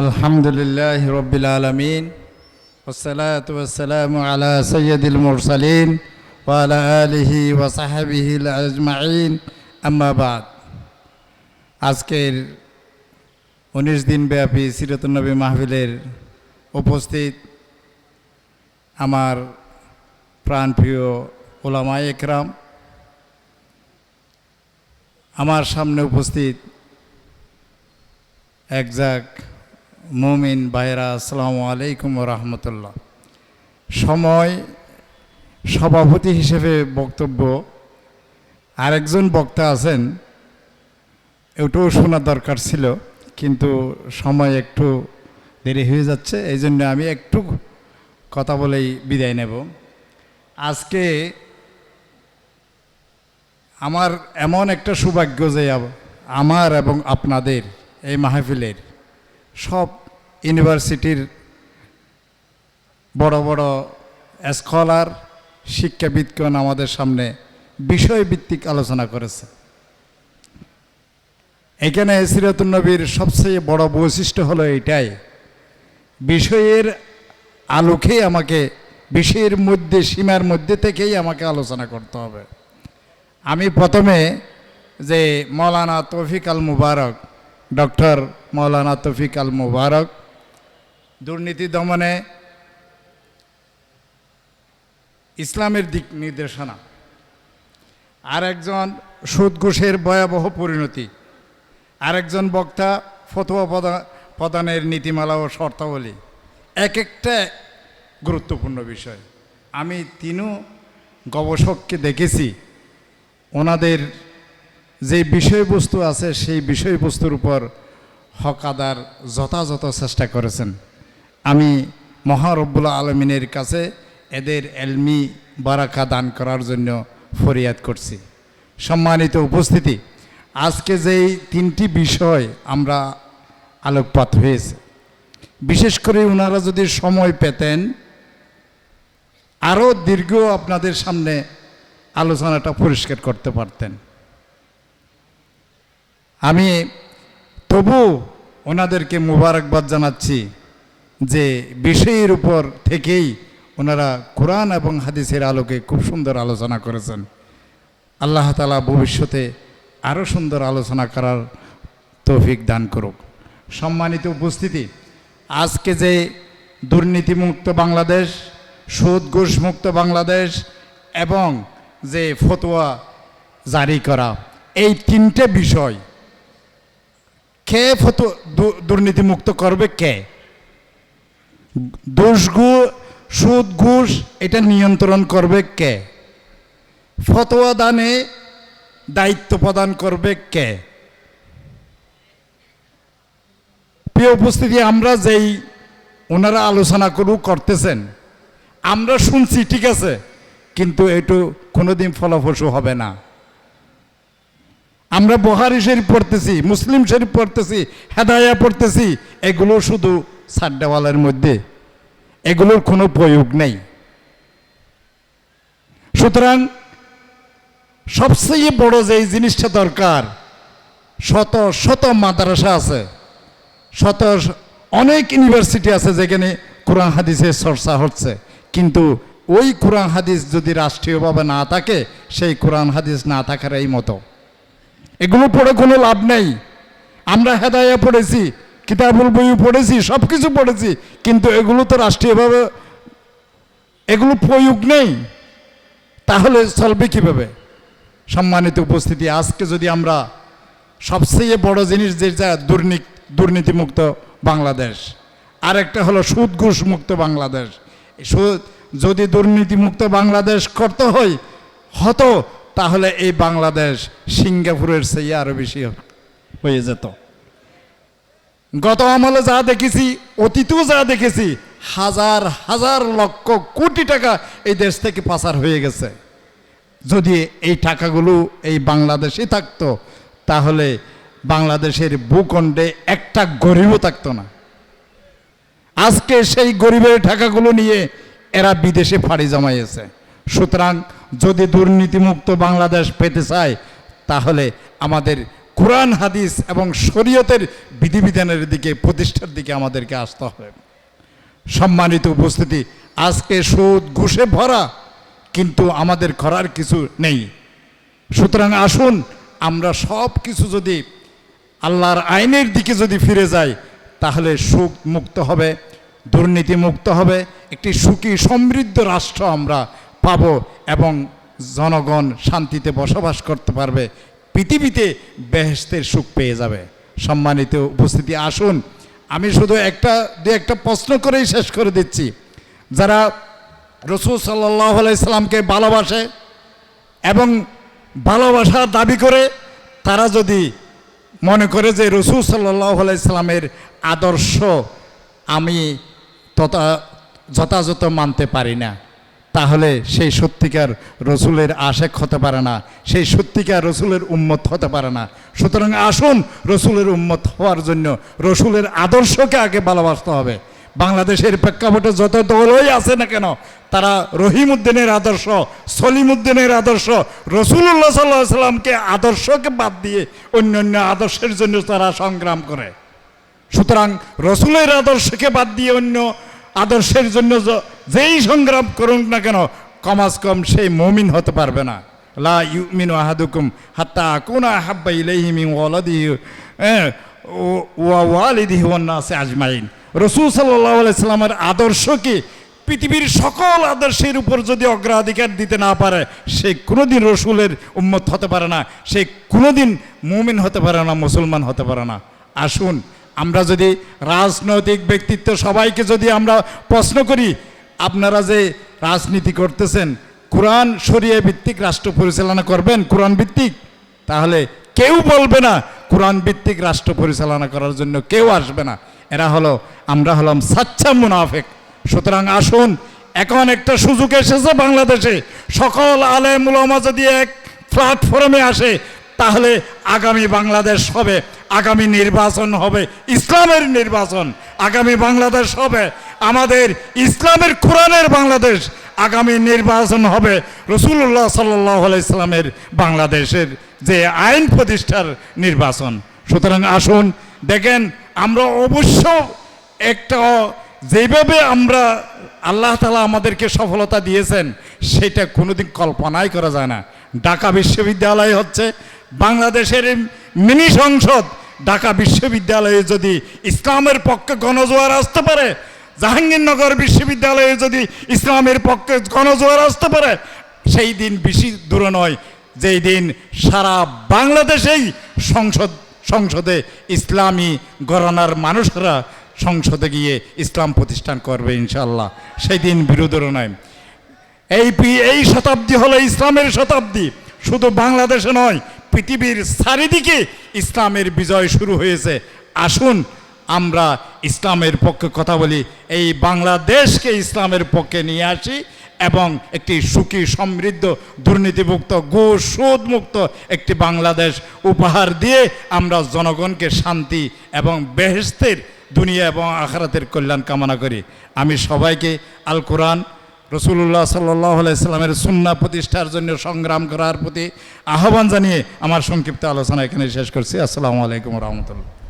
আলহামদুলিল্লাহ রবিল আলমিন ওসালাতাম আলা সৈয়দুল মুরসালিন ওয়ালা আলিহি ওয়াসাহাবিহিল আজমাইন। আম্মাবাদ আজকের উনিশ দিনব্যাপী সিরতনবী মাহফিলের উপস্থিত আমার প্রাণপ্রিয় ওলামা একরাম, আমার সামনে উপস্থিত একজাক মুমিন ভাইরা আসসালামু আলাইকুম রহমতুল্লাহ। সময় সভাপতি হিসেবে বক্তব্য। আরেকজন বক্তা আছেন ওটাও শোনা দরকার ছিল, কিন্তু সময় একটু দেরি হয়ে যাচ্ছে এই জন্য আমি একটু কথা বলেই বিদায় নেব। আজকে আমার এমন একটা সৌভাগ্য যে আমার এবং আপনাদের এই মাহফিলের সব ইউনিভার্সিটির বড় বড় স্কলার শিক্ষাবিদগণ আমাদের সামনে বিষয়ভিত্তিক আলোচনা করেছে। এখানে সিরাতুন্নবীর সবচেয়ে বড় বৈশিষ্ট্য হলো এটাই, বিষয়ের আলোকেই আমাকে, বিষয়ের মধ্যে, সীমার মধ্যে থেকেই আমাকে আলোচনা করতে হবে। আমি প্রথমে যে মৌলানা তৌফিক আল মুবারক ডক্টর মৌলানা তৌফিক আল মুবারক। দুর্নীতি দমনে ইসলামের দিক নির্দেশনা। আর একজন সুদ ভয়াবহ পরিণতি। আরেকজন বক্তা ফতোয়া প্রদা- প্রদানের নীতিমালা ও শর্তাবলী। এক একটা গুরুত্বপূর্ণ বিষয়। আমি তিনও গবেষককে দেখেছি। ওনাদের যে বিষয়বস্তু আছে, সেই বিষয়বস্তুর উপর হকাদার যথাযথ চেষ্টা করেছেন। আমি মহারব্বুল্লা আলমিনের কাছে এদের এলমি বারাকা দান করার জন্য ফরিয়াদ করছি। সম্মানিত উপস্থিতি, আজকে যেই তিনটি বিষয় আমরা আলোকপাত হয়েছে, বিশেষ করে ওনারা যদি সময় পেতেন, আরও দীর্ঘ আপনাদের সামনে আলোচনাটা পরিষ্কার করতে পারতেন। আমি তবু ওনাদেরকে মুবারকবাদ জানাচ্ছি যে বিষয়ের উপর থেকেই ওনারা কোরআন এবং হাদিসের আলোকে খুব সুন্দর আলোচনা করেছেন। আল্লাহ তালা ভবিষ্যতে আরও সুন্দর আলোচনা করার তৌফিক দান করুক। সম্মানিত উপস্থিতি, আজকে যে দুর্নীতিমুক্ত বাংলাদেশ সুদ ঘুষ মুক্ত বাংলাদেশ এবং যে ফতোয়া জারি করা, এই তিনটে বিষয় কে ফতো দুর্নীতিমুক্ত করবে কে? দোষ সুদ, ঘুষ, এটা নিয়ন্ত্রণ করবে কে? ফতোয়া দানে দায়িত্ব প্রদান করবে কে? প্রিয় উপস্থিতি, আমরা যেই ওনারা আলোচনা করু করতেছেন, আমরা শুনছি, ঠিক আছে, কিন্তু এটু কোনোদিন ফলপ্রসূ হবে না। আমরা বহারি শরীফ পড়তেছি, মুসলিম শরীফ পড়তেছি, হেদায়া পড়তেছি, এগুলো শুধু সাড্ডাওয়ালের মধ্যে, এগুলোর কোনো প্রয়োগ নেই। সুতরাং সবচেয়ে বড় যে জিনিসটা দরকার, শত শত মাদ্রাসা আছে, শত অনেক ইউনিভার্সিটি আছে যেখানে কোরআন হাদিসের চর্চা হচ্ছে, কিন্তু ওই কোরআন হাদিস যদি রাষ্ট্রীয়ভাবে না থাকে, সেই কোরআন হাদিস না থাকার এই মতো। এগুলো পড়ে কোনো লাভ নেই। আমরা হেদায়া পড়েছি, কিতাবুল বই পড়েছি সব কিছু পড়েছি, কিন্তু এগুলো তো রাষ্ট্রীয়ভাবে এগুলো প্রয়োগ নেই। তাহলে চলবে কীভাবে? সম্মানিত উপস্থিতি, আজকে যদি আমরা সবচেয়ে বড় জিনিস যে যা দুর্নীতি, দুর্নীতিমুক্ত বাংলাদেশ, আরেকটা হলো সুদ ঘুষ মুক্ত বাংলাদেশ সুদ যদি দুর্নীতিমুক্ত বাংলাদেশ করতে হয়, হতো তাহলে এই বাংলাদেশ সিঙ্গাপুরের চেয়ে আরও বেশি হয়ে যেত। গত আমলে যা দেখেছি, অতীতেও যা দেখেছি, হাজার হাজার লক্ষ কোটি টাকা এই দেশ থেকে পাচার হয়ে গেছে। যদি এই টাকাগুলো এই বাংলাদেশে থাকতো, তাহলে বাংলাদেশের ভূখণ্ডে একটা গরিবও থাকতো না। আজকে সেই গরিবের টাকাগুলো নিয়ে এরা বিদেশে ফাড়ি জমাইয়েছে। সুতরাং যদি দুর্নীতিমুক্ত বাংলাদেশ পেতে চায়, তাহলে আমাদের কোরআন, হাদিস এবং শরীয়তের বিধিবিধানের দিকে, প্রতিষ্ঠার দিকে আমাদেরকে আসতে হবে। সম্মানিত উপস্থিতি, আজকে সুদ, ঘুষে ভরা, কিন্তু আমাদের করার কিছু নেই। সুতরাং আসুন, আমরা সব কিছু যদি আল্লাহর আইনের দিকে যদি ফিরে যাই, তাহলে সুখ মুক্ত হবে, দুর্নীতি মুক্ত হবে, একটি সুখী সমৃদ্ধ রাষ্ট্র আমরা পাব এবং জনগণ শান্তিতে বসবাস করতে পারবে, পৃথিবীতে বেহেস্তের সুখ পেয়ে যাবে। সম্মানিত উপস্থিতি, আসুন, আমি শুধু একটা, দু একটা প্রশ্ন করেই শেষ করে দিচ্ছি। যারা রসুল সাল্লাহ আলাইসাল্লামকে ভালোবাসে এবং ভালোবাসার দাবি করে, তারা যদি মনে করে যে রসুল সাল্লাহ আলাইসাল্লামের আদর্শ আমি তথা যথাযথ মানতে পারি না। তাহলে সেই সত্যিকার রসুলের আশেক হতে পারে না, সেই সত্যিকার রসুলের উম্মত হতে পারে না। সুতরাং আসুন রসুলের উম্মত হওয়ার জন্য রসুলের আদর্শকে আগে ভালোবাসতে হবে। বাংলাদেশের প্রেক্ষাপটে যত দলই আছে না কেন, তারা রহিম উদ্দিনের আদর্শ সলিম উদ্দিনের আদর্শ রসুল্লাহ সাল্লাহ সাল্লামকে আদর্শকে বাদ দিয়ে অন্য অন্য আদর্শের জন্য তারা সংগ্রাম করে। সুতরাং রসুলের আদর্শকে বাদ দিয়ে অন্য আদর্শের জন্য যেই সংগ্রাম করুন না কেন কমাস কম সেই মমিন হতে পারবে না। লা ইউমিনু আহাদুকুম হাত্তা কুনা হাব্বা ইলাইহি মিন ওয়ালাদিহি হ্যাঁ, ও- ওয়া ওয়ালিদিহি ওয়ান নাসি আজমাইন। রসুল সাল্লাল্লাহু আলাইহি সাল্লামের আদর্শকে পৃথিবীর সকল আদর্শের উপর যদি অগ্রাধিকার দিতে না পারে সে কোনোদিন রসুলের উম্মত হতে পারে না সে কোনোদিন মুমিন হতে পারে না মুসলমান হতে পারে না। আসুন আমরা যদি রাজনৈতিক ব্যক্তিত্ব সবাইকে যদি আমরা প্রশ্ন করি, আপনারা যে রাজনীতি করতেছেন, কোরআন সরিয়ে ভিত্তিক রাষ্ট্র পরিচালনা করবেন, কোরআন ভিত্তিক? তাহলে কেউ বলবে না, কোরআন ভিত্তিক রাষ্ট্র পরিচালনা করার জন্য কেউ আসবে না। এরা হলো, আমরা হলাম সাচ্চা মুনাফেক। সুতরাং আসুন, এখন একটা সুযোগ এসেছে বাংলাদেশে। সকল আলেম উলামা যদি এক প্ল্যাটফর্মে আসে, তাহলে আগামী বাংলাদেশ হবে আগামী নির্বাচন হবে, ইসলামের নির্বাচন। আগামী বাংলাদেশ হবে, আমাদের ইসলামের কোরআনের বাংলাদেশ। আগামী নির্বাচন হবে রসুল্লাহ সাল্লাহ ইসলামের বাংলাদেশের যে আইন প্রতিষ্ঠার নির্বাচন। সুতরাং আসুন, দেখেন, আমরা অবশ্য একটা যেভাবে আমরা আল্লাহ তালা আমাদেরকে সফলতা দিয়েছেন, সেটা কোনোদিন কল্পনাই করা যায় না। ঢাকা বিশ্ববিদ্যালয় হচ্ছে বাংলাদেশের মিনি সংসদ। ঢাকা বিশ্ববিদ্যালয়ে যদি ইসলামের পক্ষে গণজোয়ার আসতে পারে, জাহাঙ্গীরনগর বিশ্ববিদ্যালয়ে যদি ইসলামের পক্ষে গণজোয়ার আসতে পারে, সেই দিন বেশি দূরে নয়, যেই দিন সারা বাংলাদেশেই সংসদ, সংসদে ইসলামী গণনার মানুষরা সংসদে গিয়ে ইসলাম প্রতিষ্ঠান করবে ইনশাল্লাহ সেই দিন বিরোধেরও নয়। এই পি- এই শতাব্দী হলো ইসলামের শতাব্দী। শুধু বাংলাদেশে নয় পৃথিবীর চারিদিকে ইসলামের বিজয় শুরু হয়েছে। আসুন, আমরা ইসলামের পক্ষে কথা বলি। এই বাংলাদেশকে ইসলামের পক্ষে নিয়ে আসি এবং একটি সুখী, সমৃদ্ধ, দুর্নীতিমুক্ত গো সুদমুক্ত একটি বাংলাদেশ উপহার দিয়ে আমরা জনগণকে শান্তি এবং বেহেস্তের দুনিয়া এবং আখারাতের কল্যাণ কামনা করি। আমি সবাইকে আল কোরআন রসুল্লাহ সাল্লাহ সাল্লামের সুন্না প্রতিষ্ঠার জন্য সংগ্রাম করার প্রতি আহ্বান জানিয়ে আমার সংক্ষিপ্ত আলোচনা এখানে শেষ করছি। আসসালামু আলাইকুম রহমতুল্লাহ।